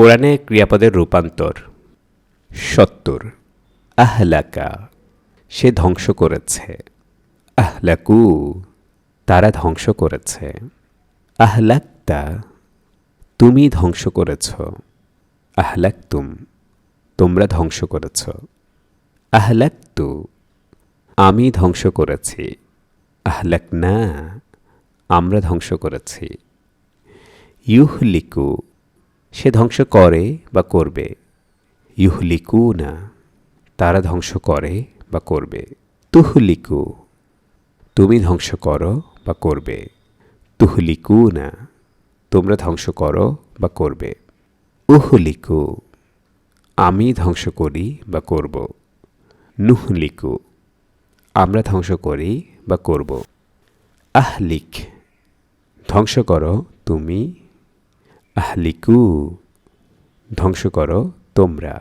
কোরআনে ক্রিয়াপদের রূপান্তর। সত্তর। আহলাকা। সে ধ্বংস করেছে। আহলাকু। তারা ধ্বংস করেছে। আহলাক্তা। তুমি ধ্বংস করেছ। আহলাক্তুম। তোমরা ধ্বংস করেছ। আহলাক্তু। আমি ধ্বংস করেছি। আহলাক না আমরা ধ্বংস করেছি। ইউহলিকু। সে ধ্বংস করে বা করবে। ইউহলিকু না তারা ধ্বংস করে বা করবে। তুহলিকু, তুমি ধ্বংস করো বা করবে। তুহলিকু না তোমরা ধ্বংস করো বা করবে। উহলিকু, আমি ধ্বংস করি বা করব। নুহলিকু, আমরা ধ্বংস করি বা করব। আহলিক, ধ্বংস করো তুমি আহলিকু ধ্বংস করো তোমরা।